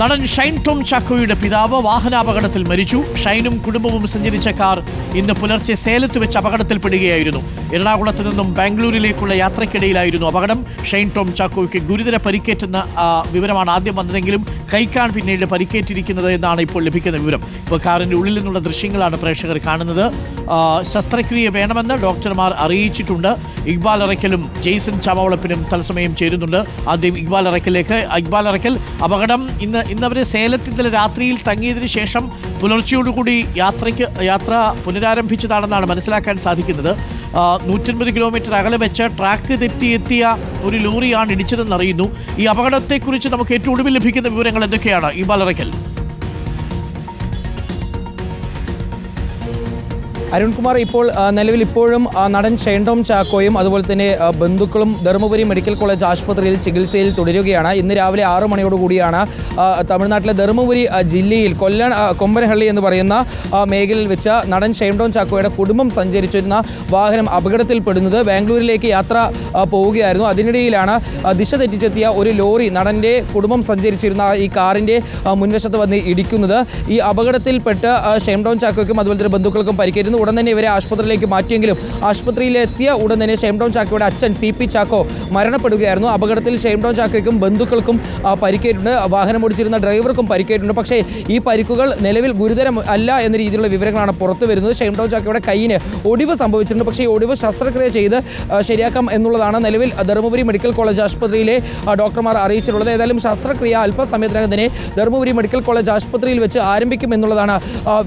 നടൻ ഷൈൻ ടോം ചാക്കോയുടെ പിതാവ് വാഹനാപകടത്തിൽ മരിച്ചു. ഷൈനും കുടുംബവും സഞ്ചരിച്ച കാർ ഇന്ന് പുലർച്ചെ സേലത്ത് വെച്ച് അപകടത്തിൽപ്പെടുകയായിരുന്നു എറണാകുളത്ത് നിന്നും ബാംഗ്ലൂരിലേക്കുള്ള യാത്രക്കിടയിലായിരുന്നു അപകടം. ഷൈൻ ടോം ചാക്കോയ്ക്ക് ഗുരുതര പരിക്കേറ്റെന്ന വിവരമാണ് ആദ്യം വന്നതെങ്കിലും കൈക്കാണ് പിന്നീട് പരിക്കേറ്റിരിക്കുന്നത് എന്നാണ് ഇപ്പോൾ ലഭിക്കുന്ന വിവരം. ഇപ്പോൾ കാറിന്റെ ഉള്ളിൽ നിന്നുള്ള ദൃശ്യങ്ങളാണ് പ്രേക്ഷകർ കാണുന്നത്. ശസ്ത്രക്രിയ വേണമെന്ന് ഡോക്ടർമാർ അറിയിച്ചിട്ടുണ്ട്. ഇക്ബാൽ അറയ്ക്കലും ജെയ്സൺ ചാമവളപ്പിനും തത്സമയം ചേരുന്നുണ്ട്. ആദ്യം ഇക്ബാൽ അറയ്ക്കലേക്ക് ഇക്ബാൽ അറയ്ക്കൽ അപകടം ഇന്ന് ഇന്നവരെ സേലത്ത് ഇന്നലെ രാത്രിയിൽ തങ്ങിയതിന് ശേഷം പുലർച്ചയോടുകൂടി യാത്രയ്ക്ക് യാത്ര പുനരാരംഭിച്ചതാണെന്നാണ് മനസ്സിലാക്കാൻ സാധിക്കുന്നത്. നൂറ്റൻപത് കിലോമീറ്റർ അകലെ വെച്ച് ട്രാക്ക് തെറ്റി എത്തിയ ഒരു ലോറിയാണ് ഇടിച്ചതെന്ന് അറിയുന്നു ഈ അപകടത്തെക്കുറിച്ച് നമുക്ക് ഏറ്റവും ഒടുവിൽ ലഭിക്കുന്ന വിവരങ്ങൾ എന്തൊക്കെയാണ്? ഈ അറയ്ക്കൽ അരുൺകുമാർ ഇപ്പോൾ നിലവിൽ ഇപ്പോഴും നടൻ ഷെയ്ൻടോം ചാക്കോയും അതുപോലെ തന്നെ ബന്ധുക്കളും ധർമ്മപുരി മെഡിക്കൽ കോളേജ് ആശുപത്രിയിൽ ചികിത്സയിൽ തുടരുകയാണ്. ഇന്ന് രാവിലെ ആറു മണിയോടുകൂടിയാണ് തമിഴ്നാട്ടിലെ ധർമ്മപുരി ജില്ലയിൽ കൊല്ലൻ കൊമ്പനഹള്ളി എന്ന് പറയുന്ന മേഖലയിൽ വെച്ച് നടൻ ഷെയ്ൻടോം ചാക്കോയുടെ കുടുംബം സഞ്ചരിച്ചിരുന്ന വാഹനം അപകടത്തിൽപ്പെടുന്നത് ബാംഗ്ലൂരിലേക്ക് യാത്ര പോവുകയായിരുന്നു. അതിനിടയിലാണ് ദിശ തെറ്റിച്ചെത്തിയ ഒരു ലോറി നടന്റെ കുടുംബം സഞ്ചരിച്ചിരുന്ന ഈ കാറിന്റെ മുൻവശത്ത് വന്ന് ഇടിക്കുന്നത്. ഈ അപകടത്തിൽപ്പെട്ട് ആ, ഷെയ്ൻടോം ചാക്കോയ്ക്കും അതുപോലെ തന്നെ ബന്ധുക്കൾക്കും പരിക്കേറ്റുന്നു ഉടൻ തന്നെ ഇവരെ ആശുപത്രിയിലേക്ക് മാറ്റിയെങ്കിലും ആശുപത്രിയിലെത്തിയ ഉടൻ തന്നെ ഷെയ്ംടോൺ ചാക്കോയുടെ അച്ഛൻ സി പി ചാക്കോ മരണപ്പെടുകയായിരുന്നു. അപകടത്തിൽ ഷെയ്ംടോൺ ചാക്കോയ്ക്കും ബന്ധുക്കൾക്കും പരിക്കേറ്റുണ്ട് വാഹനം ഓടിച്ചിരുന്ന ഡ്രൈവർക്കും പരിക്കേറ്റുണ്ട് പക്ഷേ ഈ പരിക്കുകൾ നിലവിൽ ഗുരുതരം അല്ല എന്ന രീതിയിലുള്ള വിവരങ്ങളാണ് പുറത്തു വരുന്നത്. ഷെയ്ംടോൺ ചാക്കോയുടെ കൈയിന് ഒടിവ് സംഭവിച്ചിട്ടുണ്ട്. പക്ഷേ ഈ ഒടിവ് ശസ്ത്രക്രിയ ചെയ്ത് ശരിയാക്കാം എന്നുള്ളതാണ് നിലവിൽ ധർമ്മപുരി മെഡിക്കൽ കോളേജ് ആശുപത്രിയിലെ ഡോക്ടർമാർ അറിയിച്ചിട്ടുള്ളത്. ഏതായാലും ശസ്ത്രക്രിയ അല്പസമയത്തിനകം തന്നെ ധർമ്മപുരി മെഡിക്കൽ കോളേജ് ആശുപത്രിയിൽ വെച്ച് ആരംഭിക്കും എന്നുള്ളതാണ്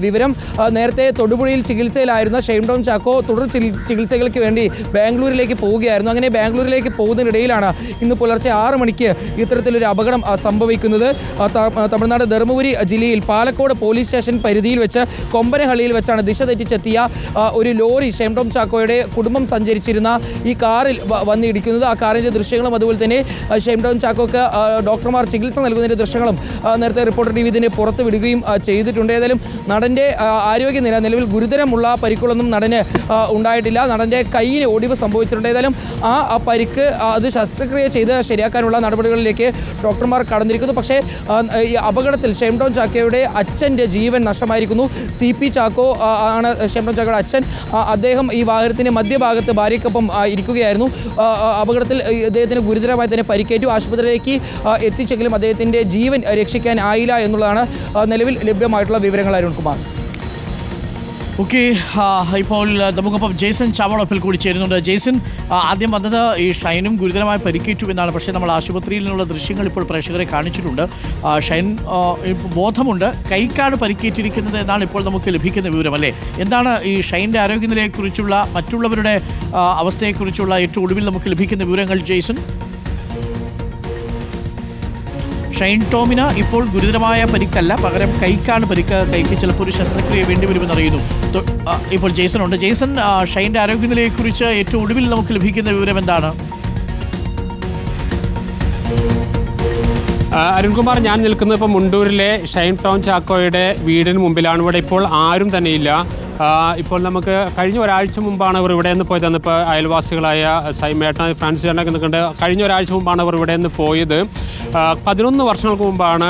വിവരം. നേരത്തെ തൊടുപുഴയിൽ ചികിത്സയിലായിരുന്ന ഷെയ്ംടോൺ ചാക്കോ തുടർ ചികി- ചികിത്സകൾക്ക് വേണ്ടി ബാംഗ്ലൂരിലേക്ക് പോവുകയായിരുന്നു. അങ്ങനെ ബാംഗ്ലൂരിലേക്ക് പോകുന്നതിനിടയിലാണ് ഇന്ന് പുലർച്ചെ ആറ് മണിക്ക് ഇത്തരത്തിലൊരു അപകടം സംഭവിക്കുന്നത്. തമിഴ്നാട് ധർമ്മപുരി ജില്ലയിൽ പാലക്കോട് പോലീസ് സ്റ്റേഷൻ പരിധിയിൽ വെച്ച് കൊമ്പനഹള്ളിയിൽ വെച്ചാണ് ദിശ തെറ്റിച്ചെത്തിയ ഒരു ലോറി ഷെയ്ംടോം ചാക്കോയുടെ കുടുംബം സഞ്ചരിച്ചിരുന്ന ഈ കാറിൽ വന്നിടിക്കുന്നത്. ആ കാറിന്റെ ദൃശ്യങ്ങളും അതുപോലെ തന്നെ ആ, ഷെയ്ംടോം ചാക്കോക്ക് ഡോക്ടർമാർ ചികിത്സ നൽകുന്നതിന്റെ ദൃശ്യങ്ങളും നേരത്തെ റിപ്പോർട്ടർ ടി വി ഇതിനെ പുറത്തുവിടുകയും ചെയ്തിട്ടുണ്ട്. ഏതായാലും നടന്റെ ആരോഗ്യനില നിലവിൽ ഗുരുതരമുള്ള പരിക്കുകളൊന്നും നടന് ഉണ്ടായിട്ടില്ല. നടന്റെ കയ്യിന് ഒടിവ് സംഭവിച്ചിട്ടുണ്ട്. ഏതായാലും ആ പരിക്ക് അത് ശസ്ത്രക്രിയ ചെയ്ത് ശരിയാക്കാനുള്ള നടപടികളിലേക്ക് ഡോക്ടർമാർ കടന്നിരിക്കുന്നു. പക്ഷേ ഈ അപകടത്തിൽ ഷെംടോൺ ചാക്കോയുടെ അച്ഛന്റെ ജീവൻ നഷ്ടമായിരിക്കുന്നു. സി പി ചാക്കോ ആണ് ഷെംടോൺ ചാക്കോയുടെ അച്ഛൻ. അദ്ദേഹം ഈ വാഹനത്തിന്റെ മധ്യഭാഗത്ത് ഭാര്യയ്ക്കൊപ്പം ഇരിക്കുകയായിരുന്നു. അപകടത്തിൽ അദ്ദേഹത്തിന് ഗുരുതരമായി തന്നെ പരിക്കേറ്റു. ആശുപത്രിയിലേക്ക് എത്തിച്ചെങ്കിലും അദ്ദേഹത്തിന്റെ ജീവൻ രക്ഷിക്കാൻ ആയില്ല എന്നുള്ളതാണ് നിലവിൽ ലഭ്യമായിട്ടുള്ള വിവരങ്ങൾ അരുൺകുമാർ. ഓക്കെ ഇപ്പോൾ നമുക്കിപ്പം ജേസൺ ചാവളപ്പിൽ കൂടി ചേരുന്നുണ്ട്. ജേസൺ ആദ്യം വന്നത് ഈ ഷൈനും ഗുരുതരമായി പരിക്കേറ്റു എന്നാണ്. പക്ഷേ നമ്മൾ ആശുപത്രിയിൽ നിന്നുള്ള ദൃശ്യങ്ങൾ ഇപ്പോൾ പ്രേക്ഷകരെ കാണിച്ചിട്ടുണ്ട്. ഷൈൻ ബോധമുണ്ട്. കൈക്കാണ് പരിക്കേറ്റിരിക്കുന്നത് എന്നാണ് ഇപ്പോൾ നമുക്ക് ലഭിക്കുന്ന വിവരം അല്ലേ? എന്താണ് ഈ ഷൈന്റെ ആരോഗ്യനിലയെക്കുറിച്ചുള്ള മറ്റുള്ളവരുടെ അവസ്ഥയെക്കുറിച്ചുള്ള ഏറ്റവും ഒടുവിൽ നമുക്ക് ലഭിക്കുന്ന വിവരങ്ങൾ ജേസൺ? ഷൈൻ ടോമിന് ഇപ്പോൾ ഗുരുതരമായ പരിക്കല്ല. പകരം കൈക്കാണ് പരിക്ക് കൈക്ക് ചിലപ്പോൾ ഒരു ശസ്ത്രക്രിയ വേണ്ടി വരുമെന്ന് അറിയുന്നു ഇപ്പോൾ ജേസൺ ഉണ്ട് ജേസൺ ഷൈന്റെ ആരോഗ്യനിലയെക്കുറിച്ച് ഏറ്റവും ഒടുവിൽ നമുക്ക് ലഭിക്കുന്ന വിവരം എന്താണ്? അരുൺകുമാർ ഞാൻ നിൽക്കുന്നത് ഇപ്പോൾ മുണ്ടൂരിലെ ഷൈൻ ടോം ചാക്കോയുടെ വീടിന് മുമ്പിലാണ്. ഇവിടെ ഇപ്പോൾ ആരും തന്നെയില്ല. ഇപ്പോൾ നമുക്ക് കഴിഞ്ഞ ഒരാഴ്ച മുമ്പാണ് അവർ ഇവിടെ നിന്ന് പോയത്. ഇപ്പോൾ അയൽവാസികളായ സൈമേട്ടൻ ഫ്രാൻസ് ചേട്ടനൊക്കെ നിൽക്കുന്നുണ്ട്. കഴിഞ്ഞ ഒരാഴ്ച മുമ്പാണ് അവർ ഇവിടെ നിന്ന് പോയത്. പതിനൊന്ന് വർഷങ്ങൾക്ക് മുമ്പാണ്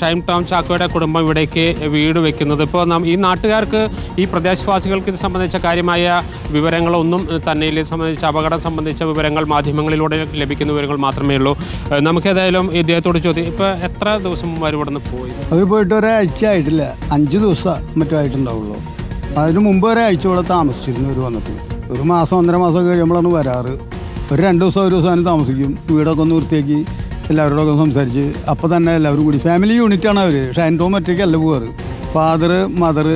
ഷൈം ടൗൺ ചാക്കോയുടെ കുടുംബം ഇവിടേക്ക് വീട് വെക്കുന്നത്. ഇപ്പോൾ നാം ഈ നാട്ടുകാർക്ക് ഈ പ്രദേശവാസികൾക്ക് ഇത് സംബന്ധിച്ച കാര്യമായ വിവരങ്ങളൊന്നും തന്നെ സംബന്ധിച്ച അപകടം സംബന്ധിച്ച വിവരങ്ങൾ മാധ്യമങ്ങളിലൂടെ ലഭിക്കുന്ന വിവരങ്ങൾ മാത്രമേ ഉള്ളൂ. നമുക്കേതായാലും ഇദ്ദേഹത്തോട് ചോദ്യം ഇപ്പോൾ എത്ര ദിവസം മുമ്പ് ഇവിടെ നിന്ന് പോയി അവർ പോയിട്ട് ഒരാഴ്ച ആയിട്ടില്ല. അഞ്ച് ദിവസം മറ്റോ ആയിട്ടുണ്ടാവുള്ളൂ. അതിന് മുമ്പ് ഒരാഴ്ച ഇവിടെ താമസിച്ചിരുന്നു ഒരു വന്നിട്ട്. ഒരു മാസം ഒന്നര മാസം കഴിയുമ്പോഴാണ് വരാറ്. ഒരു രണ്ട് ദിവസം ഒരു ദിവസം താമസിക്കും. വീടൊക്കെ ഒന്ന് വൃത്തിയാക്കി എല്ലാവരോടൊക്കെ സംസാരിച്ച് അപ്പോൾ തന്നെ എല്ലാവരും കൂടി. ഫാമിലി യൂണിറ്റാണ് അവർ ഷൈൻ ടോം ഒറ്റയ്ക്കല്ല പോവാറ്. ഫാദർ മദർ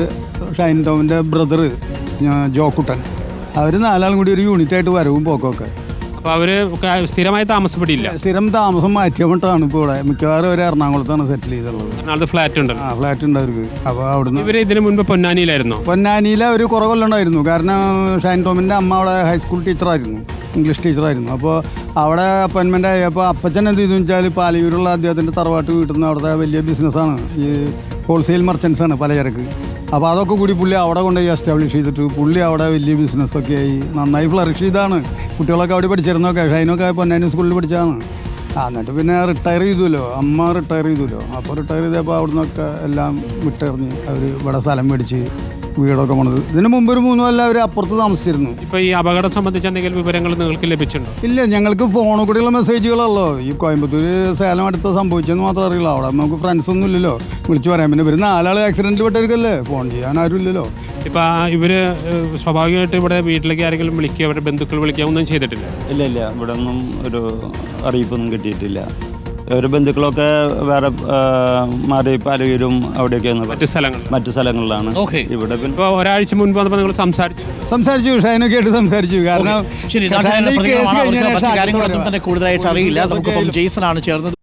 ഷൈൻ ടോമിന്റെ ബ്രദർ ജോക്കുട്ടൻ. അവർ നാലാളും കൂടി ഒരു യൂണിറ്റായിട്ട് വരവും പോക്കൊക്കെ. അപ്പോൾ അവർ സ്ഥിരമായി താമസപ്പെടില്ല സ്ഥിരം താമസം മാറ്റിയപ്പോഴാണ് ഇപ്പോൾ ഇവിടെ. മിക്കവാറും അവർ എറണാകുളത്താണ് സെറ്റിൽ ചെയ്തുള്ളത്. എറണാകുളത്ത് ഫ്ലാറ്റ് ഉണ്ട് ആ ഫ്ലാറ്റ് ഉണ്ട് അവർക്ക്. അപ്പോൾ അവിടുന്ന് ഇവർ ഇതിന് മുൻപ് പൊന്നാനിയിലായിരുന്നു? പൊന്നാനിയിലെ ഒരു കുറേ കാരണം ഷൈൻ ടോമിന്റെ അമ്മ അവിടെ ഹൈസ്കൂൾ ടീച്ചറായിരുന്നു ഇംഗ്ലീഷ് ടീച്ചറായിരുന്നു അപ്പോൾ അവിടെ അപ്പോയിൻമെന്റ് ആയപ്പോൾ അപ്പച്ചൻ എന്ത് ചെയ്തു വെച്ചാൽ പാലയൂരുള്ള അദ്ദേഹത്തിന്റെ തറവാട്ട് വീട്ടിൽ നിന്ന് അവിടുത്തെ വലിയ ബിസിനസ്സാണ് ഈ ഹോൾസെയിൽ മർച്ചൻസ് ആണ് പലചരക്ക്. അപ്പോൾ അതൊക്കെ കൂടി പുള്ളി അവിടെ കൊണ്ടുപോയി എസ്റ്റാബ്ലിഷ് ചെയ്തിട്ട് പുള്ളി അവിടെ വലിയ ബിസിനസ്സൊക്കെ ആയി. നന്നായി ഫ്ലറിഷ് ചെയ്താണ്. കുട്ടികളൊക്കെ അവിടെ പഠിച്ചിരുന്നൊക്കെ ഷൈനൊക്കെ പൊന്നാനി സ്കൂളിൽ പഠിച്ചതാണ്. ആ എന്നിട്ട് പിന്നെ റിട്ടയർ ചെയ്തുല്ലോ. അമ്മ റിട്ടയർ ചെയ്തുല്ലോ. അപ്പോൾ റിട്ടയർ ചെയ്തപ്പോൾ അവിടെ നിന്നൊക്കെ എല്ലാം വിട്ടെറിഞ്ഞ് അവർ ഇവിടെ സ്ഥലം മേടിച്ച് വീടൊക്കെ പോണത്. ഇതിന് മുമ്പ് ഒരു മൂന്നും അല്ല അവർ അപ്പുറത്ത് താമസിച്ചിരുന്നു. ഇപ്പൊ ഈ അപകടം സംബന്ധിച്ച് എന്തെങ്കിലും വിവരങ്ങൾ നിങ്ങൾക്ക് ലഭിച്ചിട്ടുണ്ടോ? ഇല്ല ഞങ്ങൾക്ക് ഫോണിൽ കൂടെയുള്ള മെസ്സേജുകളല്ലോ ഈ കോയമ്പത്തൂർ സേലം അടുത്ത് സംഭവിച്ചെന്ന് മാത്രം അറിയില്ല. അവിടെ നമുക്ക് ഫ്രണ്ട്സ് ഒന്നും ഇല്ലല്ലോ. വിളിച്ചു പറയാൻ പിന്നെ ഇവർ നാലാൾ ആക്സിഡന്റിൽ പെട്ടവർക്കല്ലേ? ഫോൺ ചെയ്യാൻ ആരും ഇല്ലല്ലോ ഇപ്പൊ ആ ഇവർ സ്വാഭാവികമായിട്ട് ഇവിടെ വീട്ടിലേക്ക് ആരെങ്കിലും വിളിക്കുക അവരുടെ ബന്ധുക്കൾ വിളിക്കുക ഒന്നും ചെയ്തിട്ടില്ല? ഇല്ല ഇല്ല. ഇവിടെ ഒന്നും ഒരു അറിയിപ്പൊന്നും കിട്ടിയിട്ടില്ല. ഒരു ബന്ധുക്കളൊക്കെ വേറെ മാറി പലരും അവിടെയൊക്കെയാണ് മറ്റു സ്ഥലങ്ങൾ മറ്റു സ്ഥലങ്ങളിലാണ്. ഓക്കെ. ഇവിടെ പിന്നെ ഇപ്പൊ ഒരാഴ്ച മുൻപ് വന്നപ്പോൾ നിങ്ങൾ സംസാരിച്ചു? സംസാരിച്ചു ഷൈനൊക്കെ ആയിട്ട് സംസാരിച്ചു. കാരണം ശരി നാട്ടുകാരുടെ പ്രതികരണമാണ് അവർക്ക് മറ്റു കാര്യങ്ങളൊന്നും തന്നെ കൂടുതലായിട്ട് അറിയില്ല. നമുക്കിപ്പം ജെയ്സൺ ആണ് ചേർന്നത്.